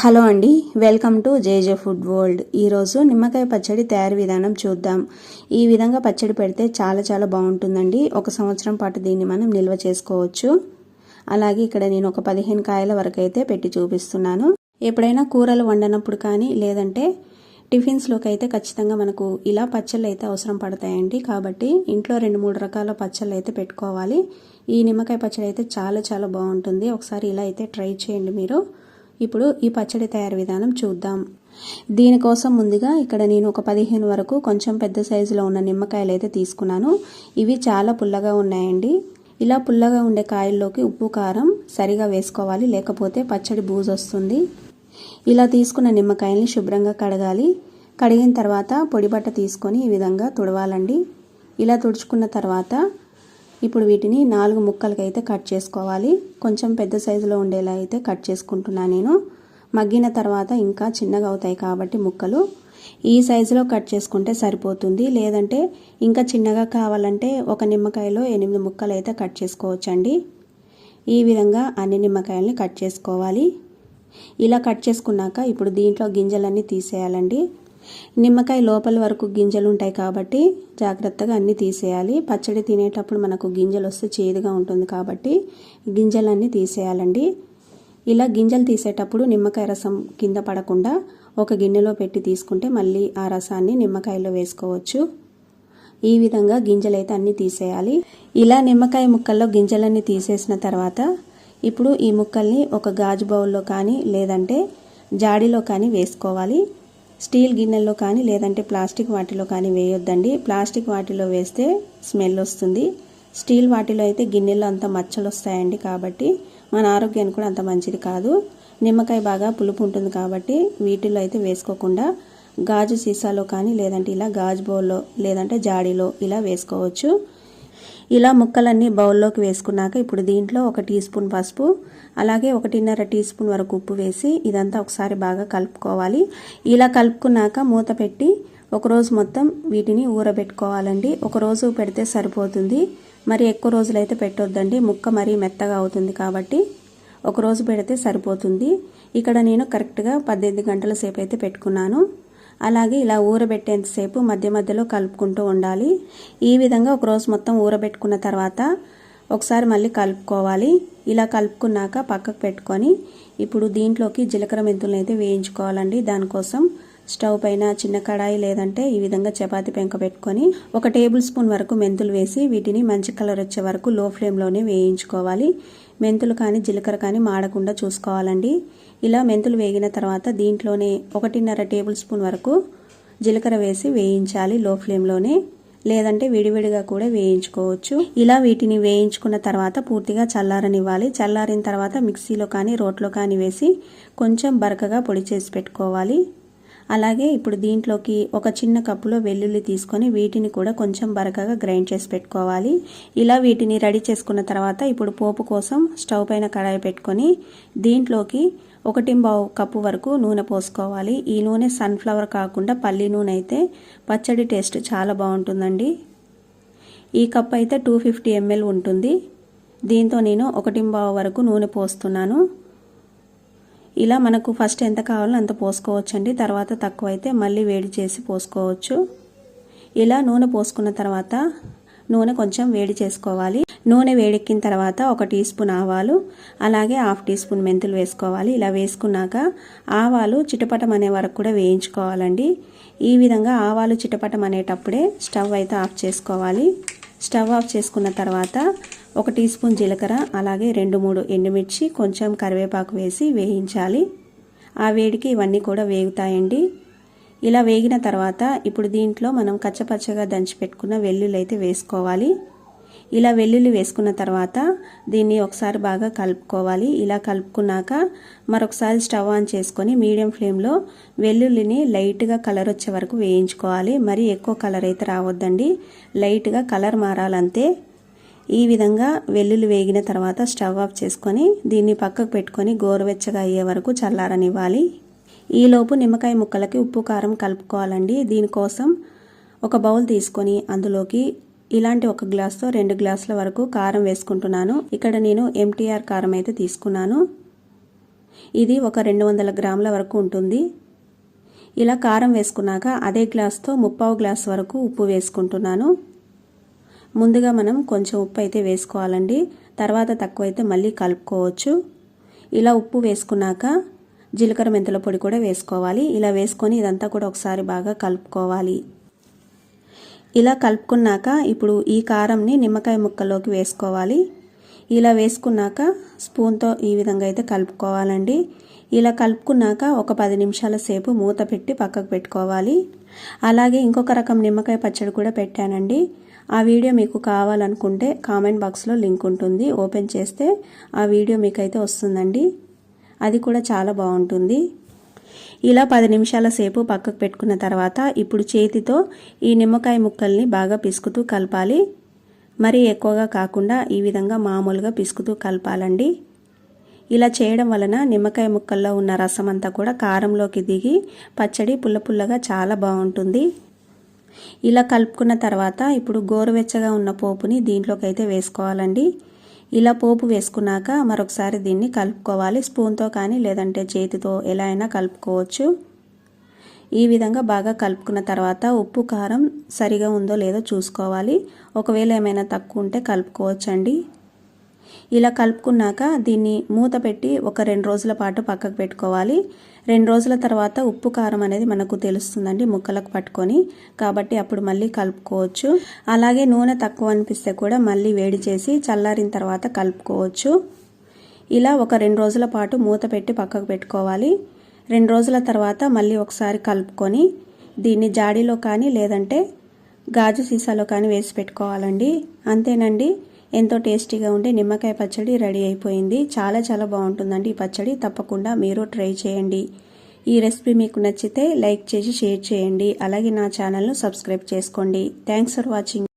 Hello అండి welcome to JJ food world. ఈరోజు నిమ్మకాయ పచ్చడి తయారీ విధానం చూద్దాం. ఈ విధంగా పచ్చడి పెడితే చాలా చాలా బాగుంటుందండి. ఒక సంవత్సరం పాటు దీన్ని మనం నిల్వ చేసుకోవచ్చు. అలాగే ఇక్కడ నేను ఒక పదిహేను కాయల వరకు అయితే పెట్టి చూపిస్తున్నాను. ఎప్పుడైనా కూరలు వండనప్పుడు కానీ లేదంటే టిఫిన్స్లోకి అయితే ఖచ్చితంగా మనకు ఇలా పచ్చళ్ళు అయితే అవసరం పడతాయండి. కాబట్టి ఇంట్లో రెండు మూడు రకాల పచ్చళ్ళు అయితే పెట్టుకోవాలి. ఈ నిమ్మకాయ పచ్చడి అయితే చాలా చాలా బాగుంటుంది. ఒకసారి ఇలా అయితే ట్రై చేయండి మీరు. ఇప్పుడు ఈ పచ్చడి తయారు విధానం చూద్దాం. దీనికోసం ముందుగా ఇక్కడ నేను ఒక పదిహేను వరకు కొంచెం పెద్ద సైజులో ఉన్న నిమ్మకాయలు అయితే తీసుకున్నాను. ఇవి చాలా పుల్లగా ఉన్నాయండి. ఇలా పుల్లగా ఉండే కాయల్లోకి ఉప్పు కారం సరిగా వేసుకోవాలి. లేకపోతే పచ్చడి బూజు వస్తుంది. ఇలా తీసుకున్న నిమ్మకాయల్ని శుభ్రంగా కడగాలి. కడిగిన తర్వాత పొడి బట్ట తీసుకొని ఈ విధంగా తుడవాలండి. ఇలా తుడుచుకున్న తర్వాత ఇప్పుడు వీటిని నాలుగు ముక్కలకి అయితే కట్ చేసుకోవాలి. కొంచెం పెద్ద సైజులో ఉండేలా అయితే కట్ చేసుకుంటున్నాను నేను. మగ్గిన తర్వాత ఇంకా చిన్నగా అవుతాయి కాబట్టి ముక్కలు. ఈ సైజులో కట్ చేసుకుంటే సరిపోతుంది. లేదంటే ఇంకా చిన్నగా కావాలంటే ఒక నిమ్మకాయలో ఎనిమిది ముక్కలు అయితే కట్ చేసుకోవచ్చండి. ఈ విధంగా అన్ని నిమ్మకాయల్ని కట్ చేసుకోవాలి. ఇలా కట్ చేసుకున్నాక ఇప్పుడు దీంట్లో గింజలన్నీ తీసేయాలండి. నిమ్మకాయ లోపల వరకు గింజలు ఉంటాయి కాబట్టి జాగ్రత్తగా అన్నీ తీసేయాలి. పచ్చడి తినేటప్పుడు మనకు గింజలు వస్తే చేదుగా ఉంటుంది కాబట్టి గింజలన్నీ తీసేయాలండి. ఇలా గింజలు తీసేటప్పుడు నిమ్మకాయ రసం కింద పడకుండా ఒక గిన్నెలో పెట్టి తీసుకుంటే మళ్ళీ ఆ రసాన్ని నిమ్మకాయలో వేసుకోవచ్చు. ఈ విధంగా గింజలైతే అన్నీ తీసేయాలి. ఇలా నిమ్మకాయ ముక్కల్లో గింజలన్నీ తీసేసిన తర్వాత ఇప్పుడు ఈ ముక్కల్ని ఒక గాజు బౌల్లో కానీ లేదంటే జాడీలో కానీ వేసుకోవాలి. స్టీల్ గిన్నెల్లో కానీ లేదంటే ప్లాస్టిక్ వాటిలో కానీ వేయొద్దండి. ప్లాస్టిక్ వాటిలో వేస్తే స్మెల్ వస్తుంది. స్టీల్ వాటిలో అయితే గిన్నెల్లో అంత మచ్చలు వస్తాయండి కాబట్టి మన ఆరోగ్యానికి కూడా అంత మంచిది కాదు. నిమ్మకాయ బాగా పులుపు ఉంటుంది కాబట్టి వీటిలో అయితే వేసుకోకుండా గాజు సీసాలో కానీ లేదంటే ఇలా గాజు బౌల్లో లేదంటే జాడీలో ఇలా వేసుకోవచ్చు. ఇలా ముక్కలన్నీ బౌల్లోకి వేసుకున్నాక ఇప్పుడు దీంట్లో ఒక టీ స్పూన్ పసుపు అలాగే ఒకటిన్నర టీ స్పూన్ వరకు ఉప్పు వేసి ఇదంతా ఒకసారి బాగా కలుపుకోవాలి. ఇలా కలుపుకున్నాక మూత పెట్టి ఒకరోజు మొత్తం వీటిని ఊరబెట్టుకోవాలండి. ఒకరోజు పెడితే సరిపోతుంది. మరి ఎక్కువ రోజులైతే పెట్టొద్దండి. ముక్క మరీ మెత్తగా అవుతుంది కాబట్టి ఒకరోజు పెడితే సరిపోతుంది. ఇక్కడ నేను కరెక్ట్గా పద్దెనిమిది గంటల సేపు అయితే పెట్టుకున్నాను. అలాగే ఇలా ఊరబెట్టేంతసేపు మధ్య మధ్యలో కలుపుకుంటూ ఉండాలి. ఈ విధంగా ఒక రోజు మొత్తం ఊరబెట్టుకున్న తర్వాత ఒకసారి మళ్ళీ కలుపుకోవాలి. ఇలా కలుపుకున్నాక పక్కకు పెట్టుకొని ఇప్పుడు దీంట్లోకి జీలకర్ర మెంతులను అయితే వేయించుకోవాలండి. దానికోసం స్టవ్ పైన చిన్న కడాయి లేదంటే ఈ విధంగా చపాతీ పెంక పెట్టుకొని ఒక టేబుల్ స్పూన్ వరకు మెంతులు వేసి వీటిని మంచి కలర్ వచ్చే వరకు లో ఫ్లేమ్లోనే వేయించుకోవాలి. మెంతులు కానీ జీలకర్ర కానీ మాడకుండా చూసుకోవాలండి. ఇలా మెంతులు వేగిన తర్వాత దీంట్లోనే ఒకటిన్నర టేబుల్ స్పూన్ వరకు జీలకర్ర వేసి వేయించాలి లో ఫ్లేమ్లోనే లేదంటే విడివిడిగా కూడా వేయించుకోవచ్చు. ఇలా వీటిని వేయించుకున్న తర్వాత పూర్తిగా చల్లారనివ్వాలి. చల్లారిన తర్వాత మిక్సీలో కానీ రోట్లో కానీ వేసి కొంచెం బరకగా పొడి చేసి పెట్టుకోవాలి. అలాగే ఇప్పుడు దీంట్లోకి ఒక చిన్న కప్పులో వెల్లుల్లి తీసుకొని వీటిని కూడా కొంచెం బరకగా గ్రైండ్ చేసి పెట్టుకోవాలి. ఇలా వీటిని రెడీ చేసుకున్న తర్వాత ఇప్పుడు పోపు కోసం స్టవ్ పైన కడాయి పెట్టుకొని దీంట్లోకి ఒకటింబావు కప్పు వరకు నూనె పోసుకోవాలి. ఈ నూనె సన్ఫ్లవర్ కాకుండా పల్లి నూనె అయితే పచ్చడి టేస్ట్ చాలా బాగుంటుందండి. ఈ కప్ అయితే టూ ఫిఫ్టీ ఎంఎల్ ఉంటుంది. దీంతో నేను ఒకటింబావు వరకు నూనె పోస్తున్నాను. ఇలా మనకు ఫస్ట్ ఎంత కావాలో అంత పోసుకోవచ్చండి. తర్వాత తక్కువ అయితే మళ్ళీ వేడి చేసి పోసుకోవచ్చు. ఇలా నూనె పోసుకున్న తర్వాత నూనె కొంచెం వేడి చేసుకోవాలి. నూనె వేడెక్కిన తర్వాత ఒక టీ స్పూన్ ఆవాలు అలాగే హాఫ్ టీ స్పూన్ మెంతులు వేసుకోవాలి. ఇలా వేసుకున్నాక ఆవాలు చిటపటం అనే వరకు కూడా వేయించుకోవాలండి. ఈ విధంగా ఆవాలు చిటపటం అనేటప్పుడే స్టవ్ అయితే ఆఫ్ చేసుకోవాలి. స్టవ్ ఆఫ్ చేసుకున్న తర్వాత ఒక టీ స్పూన్ జీలకర్ర అలాగే రెండు మూడు ఎండుమిర్చి కొంచెం కరివేపాకు వేసి వేయించాలి. ఆ వేడికి ఇవన్నీ కూడా వేగుతాయండి. ఇలా వేగిన తర్వాత ఇప్పుడు దీంట్లో మనం కచ్చపచ్చగా దంచి పెట్టుకున్న వెల్లుల్లి అయితే వేసుకోవాలి. ఇలా వెల్లుల్లి వేసుకున్న తర్వాత దీన్ని ఒకసారి బాగా కలుపుకోవాలి. ఇలా కలుపుకున్నాక మరొకసారి స్టవ్ ఆన్ చేసుకొని మీడియం ఫ్లేమ్లో వెల్లుల్లిని లైట్గా కలర్ వచ్చే వరకు వేయించుకోవాలి. మరి ఎక్కువ కలర్ అయితే రావద్దండి. లైట్గా కలర్ మారాలంతే. ఈ విధంగా వెల్లుల్లి వేగిన తర్వాత స్టవ్ ఆఫ్ చేసుకొని దీన్ని పక్కకు పెట్టుకొని గోరువెచ్చగా అయ్యే వరకు చల్లారనివ్వాలి. ఈలోపు నిమ్మకాయ ముక్కలకి ఉప్పు కారం కలుపుకోవాలండి. దీనికోసం ఒక బౌల్ తీసుకొని అందులోకి ఇలాంటి ఒక గ్లాస్తో రెండు గ్లాసుల వరకు కారం వేసుకుంటున్నాను. ఇక్కడ నేను ఎంటీఆర్ కారం అయితే తీసుకున్నాను. ఇది ఒక రెండు వందల గ్రాముల వరకు ఉంటుంది. ఇలా కారం వేసుకున్నాక అదే గ్లాస్తో ముప్పావు గ్లాస్ వరకు ఉప్పు వేసుకుంటున్నాను. ముందుగా మనం కొంచెం ఉప్పు అయితే వేసుకోవాలండి. తర్వాత తక్కువైతే మళ్ళీ కలుపుకోవచ్చు. ఇలా ఉప్పు వేసుకున్నాక జీలకర్ర మెంతుల పొడి కూడా వేసుకోవాలి. ఇలా వేసుకొని ఇదంతా కూడా ఒకసారి బాగా కలుపుకోవాలి. ఇలా కలుపుకున్నాక ఇప్పుడు ఈ కారంని నిమ్మకాయ ముక్కల్లోకి వేసుకోవాలి. ఇలా వేసుకున్నాక స్పూన్తో ఈ విధంగా అయితే కలుపుకోవాలండి. ఇలా కలుపుకున్నాక ఒక పది నిమిషాల సేపు మూత పెట్టి పక్కకు పెట్టుకోవాలి. అలాగే ఇంకొక రకం నిమ్మకాయ పచ్చడి కూడా పెట్టానండి. ఆ వీడియో మీకు కావాలనుకుంటే కామెంట్ బాక్స్లో లింక్ ఉంటుంది. ఓపెన్ చేస్తే ఆ వీడియో మీకైతే వస్తుందండి. అది కూడా చాలా బాగుంటుంది. ఇలా పది నిమిషాల సేపు పక్కకు పెట్టుకున్న తర్వాత ఇప్పుడు చేతితో ఈ నిమ్మకాయ ముక్కల్ని బాగా పిసుకుతూ కలపాలి. మరీ ఎక్కువగా కాకుండా ఈ విధంగా మామూలుగా పిసుకుతూ కలపాలండి. ఇలా చేయడం వలన నిమ్మకాయ ముక్కల్లో ఉన్న రసం అంతా కూడా కారంలోకి దిగి పచ్చడి పుల్ల పుల్లగా చాలా బాగుంటుంది. ఇలా కలుపుకున్న తర్వాత ఇప్పుడు గోరువెచ్చగా ఉన్న పోపుని దీంట్లోకి అయితే వేసుకోవాలండి. ఇలా పోపు వేసుకున్నాక మరొకసారి దీన్ని కలుపుకోవాలి. స్పూన్తో కానీ లేదంటే చేతితో ఎలా అయినా కలుపుకోవచ్చు. ఈ విధంగా బాగా కలుపుకున్న తర్వాత ఉప్పు కారం సరిగా ఉందో లేదో చూసుకోవాలి. ఒకవేళ ఏమైనా తక్కువ ఉంటే కలుపుకోవచ్చండి. ఇలా కలుపుకున్నాక దీన్ని మూత పెట్టి ఒక రెండు రోజుల పాటు పక్కకు పెట్టుకోవాలి. రెండు రోజుల తర్వాత ఉప్పు కారం అనేది మనకు తెలుస్తుందండి ముక్కలకు పట్టుకొని. కాబట్టి అప్పుడు మళ్ళీ కలుపుకోవచ్చు. అలాగే నూనె తక్కువ అనిపిస్తే కూడా మళ్ళీ వేడి చేసి చల్లారిన తర్వాత కలుపుకోవచ్చు. ఇలా ఒక రెండు రోజుల పాటు మూత పెట్టి పక్కకు పెట్టుకోవాలి. రెండు రోజుల తర్వాత మళ్ళీ ఒకసారి కలుపుకొని దీన్ని జాడీలో కానీ లేదంటే గాజు సీసాలో కానీ వేసి పెట్టుకోవాలండి. అంతేనండి. ఎంతో టేస్టీగా ఉండే నిమ్మకాయ పచ్చడి రెడీ అయిపోయింది. చాలా చాలా బాగుంటుందండి ఈ పచ్చడి. తప్పకుండా మీరు ట్రై చేయండి. ఈ రెసిపీ మీకు నచ్చితే లైక్ చేసి షేర్ చేయండి. అలాగే నా ఛానల్ను సబ్స్క్రైబ్ చేసుకోండి. Thanks for watching.